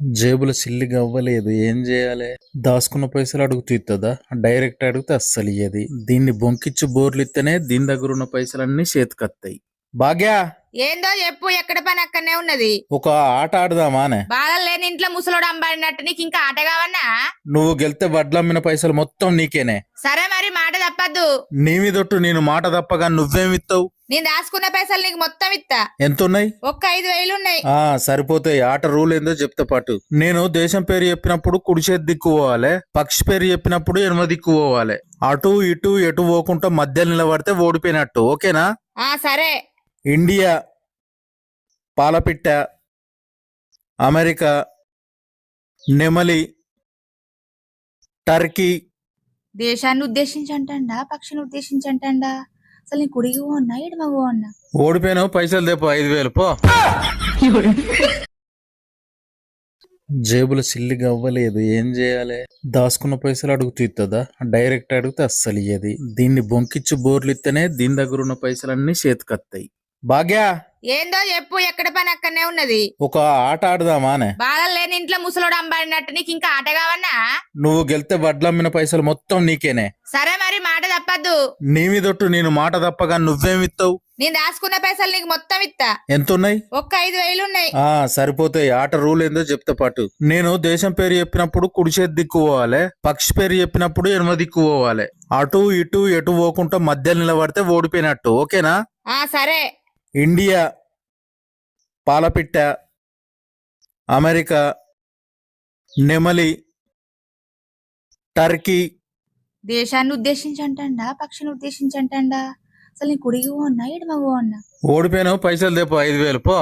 జేబుల సిల్లిగా అవ్వలేదు ఏం చేయాలి? దాచుకున్న పైసలు అడుగుతూ ఇస్తుందా డైరెక్ట్ అడిగితే అస్సలు ఇయ్యది. దీన్ని బొంకిచ్చి బోర్లు ఇస్తేనే దీని దగ్గర ఉన్న పైసలన్నీ చేతికత్తాయి. భాగ్య! ఏందో చెప్పు ఎక్కడ పని అక్కడనే ఉన్నది? ఒక ఆట ఆడదామానే బాధలు లేని ఇంట్లో ముసలోడు అంబాడినట్టు నీకు ఇంకా ఆట కావన్నా? నువ్వు గెలితే వడ్లమ్మిన పైసలు మొత్తం నీకేనే. సరే మరి మాట తప్పద్దు. నీ మీదొట్టు నేను మాట తప్పగా నువ్వేమిస్తావు నేను దాచుకున్న పైసలు నీకు మొత్తం ఇత్తా. ఎంతున్నాయి? ఒక్క ఐదు వేలు ఉన్నాయి. ఆ సరిపోతాయి. ఆట రూల్ ఏందో చెప్తా పాటు. నేను దేశం పేరు చెప్పినప్పుడు కుడి చేతి దిక్కు పోవాలి పక్షి పేరు చెప్పినప్పుడు ఎడమ దిక్కు పోవాలి. అటు ఇటు ఎటు పోకుండా మధ్యలో నిలబడితే ఓడిపోయినట్టు. ఓకేనా? ఆ సరే. ఇండియా పాలపిట్ట అమెరికా నెమలి టర్కీ. దేశాన్ని ఉద్దేశించి అంటాడా పక్షిని ఉద్దేశించి అంటాడా అసలు నీ కుడికి ఉన్నా ఎడమగు అన్నా ఓడిపోయినావు పైసలు తెప్ప ఐదు వేలు పో. జేబులో సిల్లిగా అవ్వలేదు ఏం చేయాలి? దాచుకున్న పైసలు అడుగుతుందా డైరెక్ట్ అడిగితే అస్సలు ఇయ్యది దీన్ని బొంకిచ్చి బోర్లు ఇస్తేనే దీని దగ్గర ఉన్న పైసలన్నీ చేతికత్తాయి భాగ్య! ఏందో చెప్పు ఎక్కడ పని అక్కడనే ఉన్నది? ఒక ఆట ఆడదామానే బాధలు లేని ఇంట్లో ముసలోడు అంబాడినట్టు నీకు ఇంకా ఆట కావన్నా? నువ్వు గెలితే వడ్లమ్మిన పైసలు మొత్తం నీకేనే. సరే మరి మాట తప్పద్దు. నీ మీదొట్టు నేను మాట తప్పగా నువ్వేమిస్తావు నేను దాచుకున్న పైసలు నీకు మొత్తం ఇత్తా. ఎంతున్నాయి? ఒక్క ఐదు వేలు ఉన్నాయి. ఆ సరిపోతాయి ఆట రూల్ ఏందో చెప్తా పాటు. నేను దేశం పేరు చెప్పినప్పుడు కుడి చేతి దిక్కు పోవాలి పక్షి పేరు చెప్పినప్పుడు ఎడమ దిక్కు పోవాలి. అటు ఇటు ఎటు పోకుండా మధ్యలో నిలబడితే ఓడిపోయినట్టు ఓకేనా? ఆ సరే. ఇండియా పాలపిట్ట అమెరికా నెమలి టర్కీ. దేశాన్ని ఉద్దేశించి అంటాడా పక్షిని ఉద్దేశించి అంటాడా అసలు నీ కుడికి ఉన్నా ఎడమగు ఉన్నా ఓడిపోయినావు పైసలు దేపో ఐదు వేలు పో.